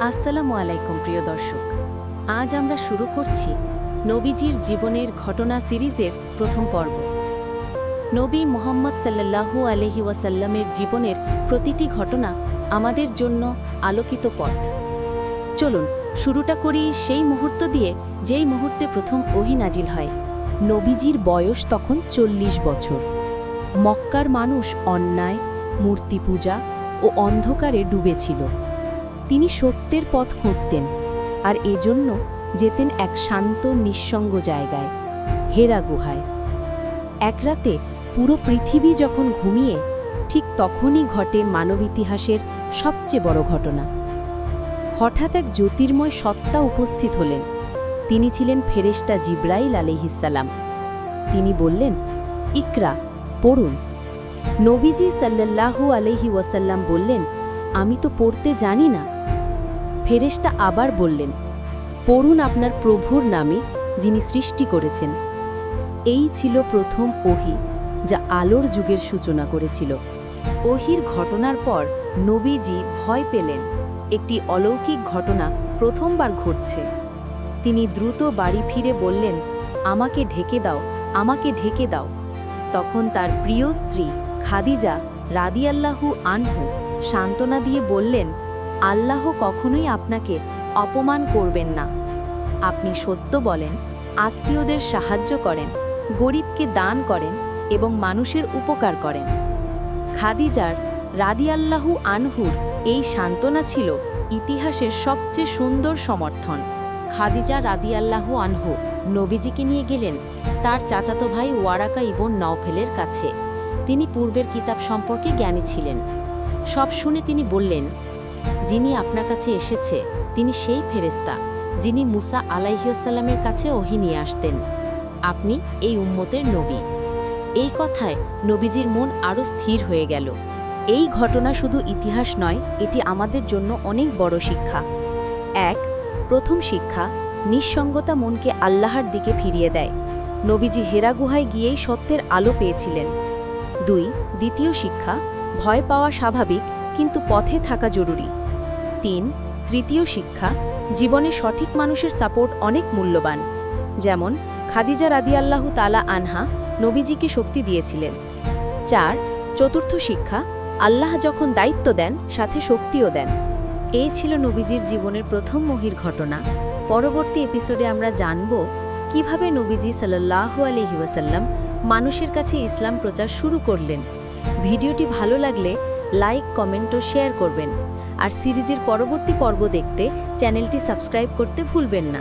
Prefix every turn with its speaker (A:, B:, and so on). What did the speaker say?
A: আসসালামু আলাইকুম, প্রিয় দর্শক। আজ আমরা শুরু করছি নবীজির জীবনের ঘটনা সিরিজের প্রথম পর্ব। নবী মোহাম্মদ সাল্লাল্লাহু আলহি ওয়াসাল্লামের জীবনের প্রতিটি ঘটনা আমাদের জন্য আলোকিত পথ। চলুন, শুরুটা করি সেই মুহূর্ত দিয়ে যেই মুহূর্তে প্রথম ওহি নাজিল হয়। নবীজির বয়স তখন চল্লিশ বছর। মক্কার মানুষ অন্যায় মূর্তি পূজা ও অন্ধকারে ডুবেছিল। তিনি সত্যের পথ খুঁজতেন আর এজন্য যেতেন এক শান্ত, নিঃসঙ্গ জায়গায়, হেরা গুহায়। এক রাতে পুরো পৃথিবী যখন ঘুমিয়ে, ঠিক তখনই ঘটে মানব ইতিহাসের সবচেয়ে বড় ঘটনা। হঠাৎ এক জ্যোতির্ময় সত্তা উপস্থিত হলেন। তিনি ছিলেন ফেরেশতা জিব্রাইল আলিহিসাল্লাম তিনি বললেন, ইকরা, পড়ুন। নবীজি সাল্লাল্লাহু আলহি ওয়াসাল্লাম বললেন আমি তো পড়তে জানি না। ফেরেশতা আবার বললেন, পড়ুন আপনার প্রভুর নামে যিনি সৃষ্টি করেছেন। এই ছিল প্রথম ওহি যা আলোর যুগের সূচনা করেছিল। ওহির ঘটনার পর নবীজি ভয় পেলেন। একটি অলৌকিক ঘটনা প্রথমবার ঘটছে। তিনি দ্রুত বাড়ি ফিরে বললেন, আমাকে ঢেকে দাও, আমাকে ঢেকে দাও। তখন তার প্রিয় স্ত্রী খাদিজা রাদিয়াল্লাহু আনহু সান্ত্বনা দিয়ে বললেন, আল্লাহ কখনোই আপনাকে অপমান করবেন না। আপনি সত্য বলেন, আত্মীয়দের সাহায্য করেন, গরিবকে দান করেন এবং মানুষের উপকার করেন। খাদিজার রাদিয়াল্লাহু আনহুর এই সান্ত্বনা ছিল ইতিহাসের সবচেয়ে সুন্দর সমর্থন। খাদিজা রাদিয়াল্লাহু আনহু নবীজিকে নিয়ে গেলেন তার চাচাতো ভাই ওয়ারাকা ইবন নওফেলের কাছে। তিনি পূর্বের কিতাব সম্পর্কে জ্ঞানী ছিলেন। সব শুনে তিনি বললেন, যিনি আপনার কাছে এসেছে, তিনি সেই ফেরেস্তা যিনি মুসা আলাইহিয়াসাল্লামের কাছে ওহি নিয়ে আসতেন। আপনি এই উম্মতের নবী। এই কথায় নবীজির মন আরও স্থির হয়ে গেল। এই ঘটনা শুধু ইতিহাস নয়, এটি আমাদের জন্য অনেক বড় শিক্ষা। এক, প্রথম শিক্ষা, নিঃসঙ্গতা মনকে আল্লাহর দিকে ফিরিয়ে দেয়। নবীজি হেরা গুহায় গিয়েই সত্যের আলো পেয়েছিলেন। দুই, দ্বিতীয় শিক্ষা ভয় পাওয়া স্বাভাবিক, কিন্তু পথে থাকা জরুরি। তিন, তৃতীয় শিক্ষা, জীবনে সঠিক মানুষের সাপোর্ট অনেক মূল্যবান। যেমন, খাদিজা রাদিয়াল্লাহু তালা আনহা নবীজিকে শক্তি দিয়েছিলেন। চার, চতুর্থ শিক্ষা, আল্লাহ যখন দায়িত্ব দেন, সাথে শক্তিও দেন। এই ছিল নবীজির জীবনের প্রথম মহির ঘটনা। পরবর্তী এপিসোডে আমরা জানব কীভাবে নবীজি সাল্লাহু আলহি ওয়াসাল্লাম মানুষের কাছে ইসলাম প্রচার শুরু করলেন। ভিডিওটি ভালো লাগলে লাইক, কমেন্ট ও শেয়ার করবেন। আর সিরিজের পরবর্তী পর্ব দেখতে চ্যানেলটি সাবস্ক্রাইব করতে ভুলবেন না।